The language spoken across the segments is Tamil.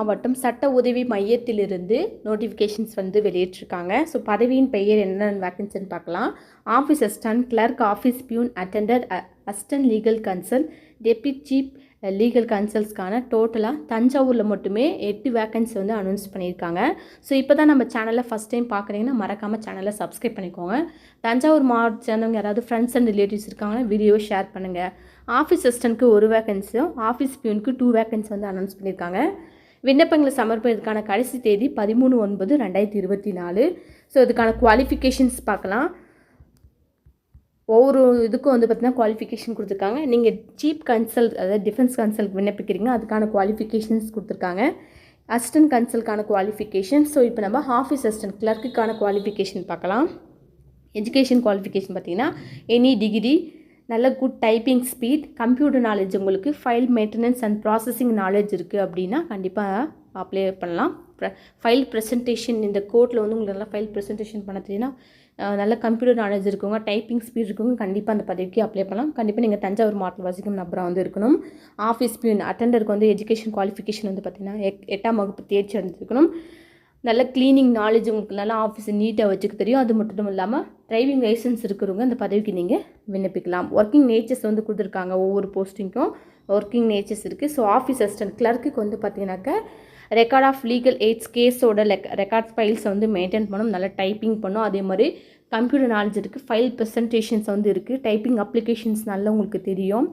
மாவட்டம் சட்ட உதவி மையத்திலிருந்து நோட்டிஃபிகேஷன்ஸ் வந்து வெளியிட்டிருக்காங்க. ஸோ பதவியின் பெயர் என்னென்ன வேக்கன்சின்னு பார்க்கலாம். Office assistant clerk office peon attender assistant legal counsel deputy chief legal கன்சல்ஸ்க்கான டோட்டலாக தஞ்சாவூரில் மட்டுமே எட்டு வேக்கன்சி வந்து அனௌன்ஸ் பண்ணியிருக்காங்க. ஸோ இப்போ தான் நம்ம சேனலில் ஃபஸ்ட் டைம் பார்க்குறீங்கன்னா மறக்காமல் சேனலை சப்ஸ்கிரைப் பண்ணிக்கோங்க. தஞ்சாவூர் மாவட்ட சேர்ந்தவங்க யாராவது ஃப்ரெண்ட்ஸ் அண்ட் ரிலேட்டிவ்ஸ் இருக்காங்கன்னா வீடியோவை ஷேர் பண்ணுங்கள் ஆஃபீஸ் அசிஸ்டன்ட்க்கு ஒரு வேக்கன்சியும் ஆஃபீஸ் பியூனுக்கு டூ வேக்கன்சி வந்து அனௌன்ஸ் பண்ணியிருக்காங்க. விண்ணப்பங்களை சமர்ப்பதற்கான கடைசி தேதி பதிமூணு ஒன்பது ரெண்டாயிரத்தி இருபத்தி நாலு. ஸோ இதுக்கான குவாலிஃபிகேஷன்ஸ் பார்க்கலாம். ஒவ்வொரு இதுக்கும் வந்து பார்த்திங்கன்னா குவாலிஃபிகேஷன் கொடுத்துருக்காங்க. நீங்கள் சீப் கன்சல்ட் அதாவது டிஃபென்ஸ் கன்சல்ட் விண்ணப்பிக்கிறீங்க அதுக்கான குவாலிஃபிகேஷன்ஸ் கொடுத்துருக்காங்க. அசிஸ்டன்ட் கன்சல்ட்கான குவாலிஃபிகேஷன் ஸோ இப்போ நம்ம ஆஃபீஸ் அசிஸ்டன்ட் கிளர்க்குக்கான குவாலிஃபிகேஷன் பார்க்கலாம். எஜுகேஷன் குவாலிஃபிகேஷன் பார்த்தீங்கன்னா எனி டிகிரி நல்ல good typing speed computer knowledge உங்களுக்கு file maintenance and processing knowledge இருக்குது அப்படின்னா கண்டிப்பாக அப்ளை பண்ணலாம். ஃபைல் ப்ரெசன்டேஷன் இந்த கோர்ட்டில் வந்து உங்களுக்கு நல்லா ஃபைல் ப்ரெசன்டேஷன் பண்ண தெரியுன்னா நல்ல கம்ப்யூட்டர் நாலேஜ் இருக்கவங்க டைப்பிங் ஸ்பீட் இருக்கவங்க கண்டிப்பாக அந்த பதவிக்கு அப்ளை பண்ணலாம். கண்டிப்பாக நீங்கள் தஞ்சாவூர் மாவட்டம் வசிக்கும் நபராக வந்து இருக்கணும். ஆஃபீஸ் பியூன் அட்டண்டருக்கு வந்து எஜுகேஷன் குவாலிஃபிகேஷன் வந்து பார்த்திங்கன்னா எட்டாம் வகுப்பு தேர்ச்சி அடைஞ்சிருக்கணும். நல்ல க்ளீனிங் நாலேஜ் உங்களுக்கு நல்லா ஆஃபீஸை நீட்டாக வச்சுக்க தெரியும். அது மட்டும் இல்லாமல் டிரைவிங் லைசன்ஸ் இருக்கிறவங்க அந்த பதவிக்கு நீங்கள் விண்ணப்பிக்கலாம். ஒர்க்கிங் நேச்சர்ஸ் வந்து கொடுத்துருக்காங்க ஒவ்வொரு போஸ்டிங்க்கும் ஒர்க்கிங் நேச்சர்ஸ் இருக்குது ஸோ ஆஃபீஸ் அசிஸ்டன்ட் கிளர்க்குக்கு வந்து பார்த்தீங்கன்னாக்கா ரெக்கார்ட் ஆஃப் லீகல் எய்ட்ஸ் கேஸோட லெக் ரெக்கார்ட் ஃபைல்ஸை வந்து மெயின்டைன் பண்ணும். நல்லா டைப்பிங் பண்ணும். அதே மாதிரி கம்ப்யூட்டர் நாலேஜ் இருக்குது ஃபைல் ப்ரெசன்டேஷன்ஸ் வந்து இருக்குது டைப்பிங் அப்ளிகேஷன்ஸ் நல்லா உங்களுக்கு தெரியும்.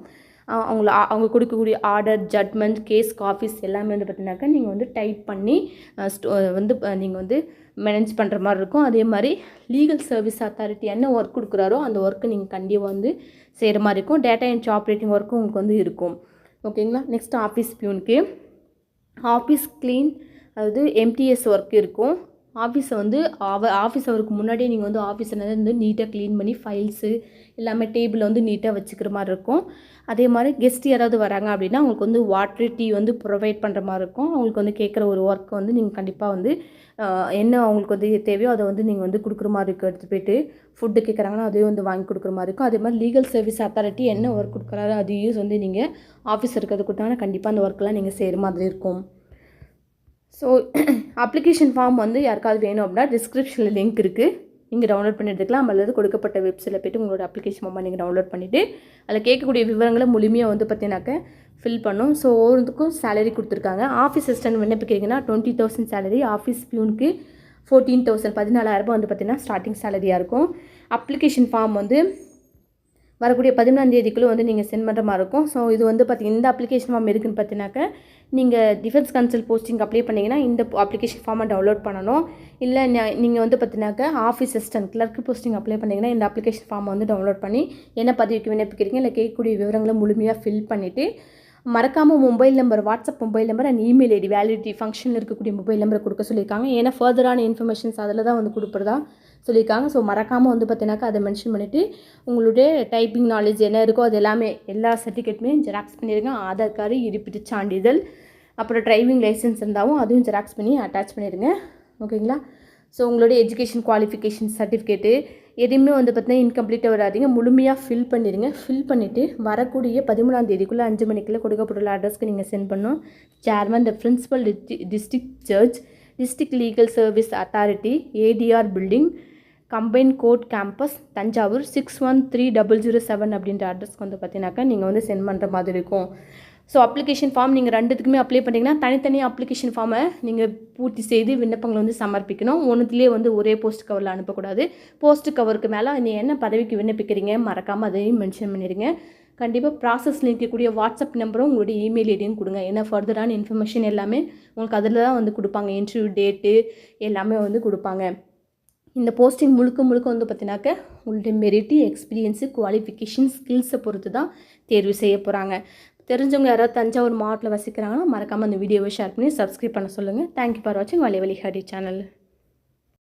அவங்கள அவங்க கொடுக்கக்கூடிய ஆர்டர் ஜட்மெண்ட் கேஸ் காஃபீஸ் எல்லாமே வந்து பார்த்தீங்கன்னாக்கா நீங்கள் வந்து டைப் பண்ணி வந்து நீங்கள் வந்து மேனேஜ் பண்ணுற மாதிரி இருக்கும். அதே மாதிரி லீகல் சர்வீஸ் அத்தாரிட்டி என்ன ஒர்க் கொடுக்குறாரோ அந்த ஒர்க்கு நீங்கள் கண்டிப்பாக வந்து செய்கிற மாதிரி இருக்கும். டேட்டா என்ட்ரி ஆப்ரேட்டிங் ஒர்க்கும் உங்களுக்கு வந்து இருக்கும். ஓகேங்களா? நெக்ஸ்ட் ஆஃபீஸ் பியூனுக்கு. ஆஃபீஸ் க்ளீன் அதாவது எம்டிஎஸ் ஒர்க் இருக்கும். ஆஃபீஸை வந்து அவ ஆஃபீஸ் அவருக்கு முன்னாடியே நீங்கள் வந்து ஆஃபீஸில் வந்து நீட்டாக க்ளீன் பண்ணி ஃபைல்ஸு எல்லாமே டேபிளில் வந்து நீட்டாக வச்சுக்கிற மாதிரி இருக்கும். அதே மாதிரி கெஸ்ட் யாராவது வராங்க அப்படின்னா அவங்களுக்கு வந்து வாட்ரு டீ வந்து ப்ரொவைட் பண்ணுற மாதிரி இருக்கும். அவங்களுக்கு வந்து கேட்குற ஒரு ஒர்க் வந்து நீங்கள் கண்டிப்பாக வந்து என்ன அவங்களுக்கு வந்து தேவையோ அதை வந்து நீங்கள் வந்து கொடுக்குற மாதிரி இருக்கும் எடுத்து போயிட்டு ஃபுட்டு கேட்குறாங்கன்னா அதையும் வந்து வாங்கி கொடுக்குற மாதிரி இருக்கும். அதே மாதிரி லீகல் சர்வீஸ் அத்தாரிட்டி என்ன ஒர்க் கொடுக்குறாரோ அதையும் வந்து நீங்கள் ஆஃபீஸ் இருக்கிறது கொடுத்தாங்கன்னா கண்டிப்பாக அந்த ஒர்க்கெலாம் நீங்கள் செய்கிற மாதிரி இருக்கும். ஸோ அப்ளிகேஷன் ஃபார்ம் வந்து யாருக்காவது வேணும் அப்படின்னா டிஸ்கிரிப்ஷனில் லிங்க் இருக்குது நீங்கள் டவுன்லோட் பண்ணி எடுத்துக்கலாம். அல்லது கொடுக்கப்பட்ட வெப்சைட்டில் போய்ட்டு உங்களோட அப்ளிகேஷன் ஃபார்மை நீங்கள் டவுன்லோட் பண்ணிவிட்டு அதில் கேட்கக்கூடிய விவரங்களை முழுமையாக வந்து பார்த்தீங்கன்னாக்க ஃபில் பண்ணும். ஸோ ஒவ்வொருத்துக்கும் சேலரி கொடுத்துருக்காங்க. ஆஃபீஸ் அசிஸ்டன்ட் விண்ணப்பிக்கிறீங்கன்னா டுவெண்ட்டி தௌசண்ட் சேலரி ஆஃபீஸ் பியூனுக்கு ஃபோர்டீன் தௌசண்ட் பதினாலாயிரரூபா வந்து பார்த்திங்கன்னா ஸ்டார்டிங் சேலரியாக இருக்கும். அப்ளிகேஷன் ஃபார்ம் வந்து வரக்கூடிய பதினொன்றாம் தேதிக்குள்ளே வந்து நீங்கள் சென்ட் பண்ணுற மாதிரி இருக்கும். ஸோ இது வந்து பார்த்தீங்கன்னா இந்த அப்ளிகேஷன் ஃபார்ம் இருக்குன்னு பார்த்தீங்கன்னாக்க நீங்கள் டிஃபென்ஸ் கன்சல் போஸ்டிங் அப்ளை பண்ணிங்கன்னா இந்த அப்ளிகேஷன் ஃபார்மை டவுன்லோட் பண்ணணும். இல்லை நீங்கள் வந்து பார்த்தீங்கன்னாக்க office assistant clerk posting apply பண்ணிங்கன்னா இந்த அப்ளிகேஷன் ஃபார்மை வந்து டவுன்லோட் பண்ணி என்ன பதவிக்கு விண்ணப்பிக்கிறீங்க இல்லை கேட்கக்கூடிய விவரங்களை முழுமையாக ஃபில் பண்ணிவிட்டு மறக்காமல் mobile number WhatsApp mobile number and email ID validity ஃபங்க்ஷனில் இருக்கக்கூடிய மொபைல் நம்பரை கொடுக்க சொல்லியிருக்காங்க. ஏன்னா ஃபர்தரான இன்ஃபர்மேஷன்ஸ் அதில் தான் வந்து கொடுக்குறதா சொல்லியிருக்காங்க. ஸோ மறக்காமல் வந்து பார்த்தீங்கன்னாக்கா அதை மென்ஷன் பண்ணிவிட்டு உங்களுடைய டைப்பிங் நாலேஜ் என்ன இருக்கோ அது எல்லாமே எல்லா சர்டிஃபிகேட்டுமே ஜெராக்ஸ் பண்ணிடுங்க ஆதார் கார்டு இருப்பிட்டு சான்றிதழ் அப்புறம் டிரைவிங் லைசன்ஸ் இருந்தாலும் அதுவும் ஜெராக்ஸ் பண்ணி அட்டாச் பண்ணிடுங்க ஓகேங்களா ஸோ உங்களுடைய எஜுகேஷன் குவாலிஃபிகேஷன் சர்டிஃபிகேட்டு எதுவுமே வந்து பார்த்தீங்கன்னா இன்கம்ப்ளீட்டாக வராதீங்க. முழுமையாக ஃபில் பண்ணிடுங்க ஃபில் பண்ணிவிட்டு வரக்கூடிய பதிமூணாம் தேதிக்குள்ளே அஞ்சு மணிக்குள்ளே கொடுக்கப்பட்டுள்ள அட்ரஸ்க்கு நீங்கள் சென்ட் பண்ணணும். Chairman the principal district judge district legal service authority ADR building combine court campus Thanjavur six one three double zero seven அப்படின்ற அட்ரஸ்க்கு வந்து பார்த்தீங்கன்னாக்கா நீங்கள் வந்து சென்ட் பண்ணுற மாதிரி இருக்கும். ஸோ அப்ளிகேஷன் ஃபார்ம் நீங்கள் ரெண்டுத்துக்குமே அப்ளை பண்ணிங்கன்னா தனித்தனி அப்ளிகேஷன் ஃபார்மை நீங்கள் பூர்த்தி செய்து விண்ணப்பங்களை வந்து சமர்ப்பிக்கணும். ஒன்றுத்துலேயே வந்து ஒரே போஸ்ட் கவரில் அனுப்பக்கூடாது. போஸ்ட் கவருக்கு மேலே நீ என்ன பதவிக்கு விண்ணப்பிக்கிறீங்க மறக்காமல் அதையும் மென்ஷன் பண்ணிடுங்க. கண்டிப்பாக ப்ராசஸில் இருக்கக்கூடிய வாட்ஸ்அப் நம்பரும் உங்களுடைய இமெயில் ஐடியும் கொடுங்க. ஏன்னா ஃபர்தரான இன்ஃபர்மேஷன் எல்லாமே உங்களுக்கு அதில் தான் வந்து கொடுப்பாங்க. இன்டர்வியூ டேட்டு எல்லாமே வந்து கொடுப்பாங்க. இந்த போஸ்டிங் முழுக்க முழுக்க வந்து பார்த்தீங்கன்னாக்க உங்களுடைய மெரிட்டு எக்ஸ்பீரியன்ஸு குவாலிஃபிகேஷன் ஸ்கில்ஸை பொறுத்து தான் தேர்வு செய்ய போகிறாங்க தெரிஞ்சவங்க யாராவது தஞ்சாவூர் மாவட்டத்தில் வசிக்கிறாங்கன்னா மறக்காமல் அந்த வீடியோவை ஷேர் பண்ணி சப்ஸ்கிரைப் பண்ண சொல்லுங்கள் தேங்க்யூ ஃபார் வாட்சிங் வழி வலி ஹரி சேனல்